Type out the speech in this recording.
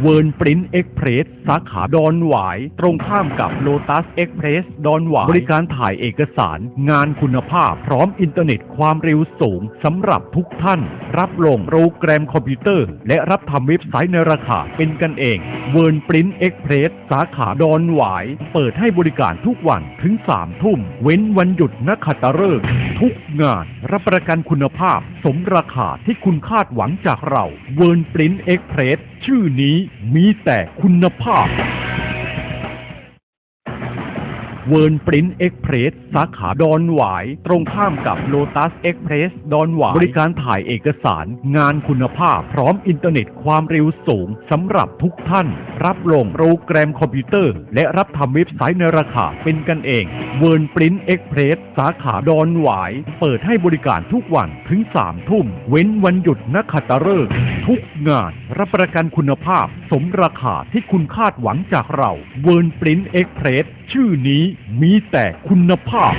เวิร์นปรินเอ็กเพรสสาขาดอนหวาย ตรงข้ามกับโลตัสเอ็กเพรสดอนหวาย บริการถ่ายเอกสาร งานคุณภาพ พร้อมอินเทอร์เน็ตความเร็วสูงสำหรับทุกท่าน รับลงโปรแกรมคอมพิวเตอร์ และรับทำเว็บไซต์ในราคาเป็นกันเองเวิร์นปรินเอ็กเพรสสาขาดอนหวาย เปิดให้บริการทุกวันถึง3ทุ่ม เว้นวันหยุดนักขัตฤกษ์ทุกงาน รับประกันคุณภาพ สมราคาที่คุณคาดหวังจากเราเวิร์นปรินเอ็กเพรสชื่อนี้มีแต่คุณภาพ เวิร์นปรินเอ็กเพรสสาขาดอนหวาย ตรงข้ามกับโลตัสเอ็กเพรสดอนหวาย บริการถ่ายเอกสารงานคุณภาพพร้อมอินเทอร์เน็ตความเร็วสูงสำหรับทุกท่าน รับลงโปรแกรมคอมพิวเตอร์ และรับทำเว็บไซต์ในราคาเป็นกันเองเวิร์นปรินเอ็กเพรสสาขาดอนหวาย เปิดให้บริการทุกวันถึง3ทุ่ม เว้นวันหยุดนักขัตฤกษ์ ทุกงาน รับประกันคุณภาพ สมราคาที่คุณคาดหวังจากเราเวิร์นปรินเอ็กเพรสชื่อนี้มีแต่คุณภาพ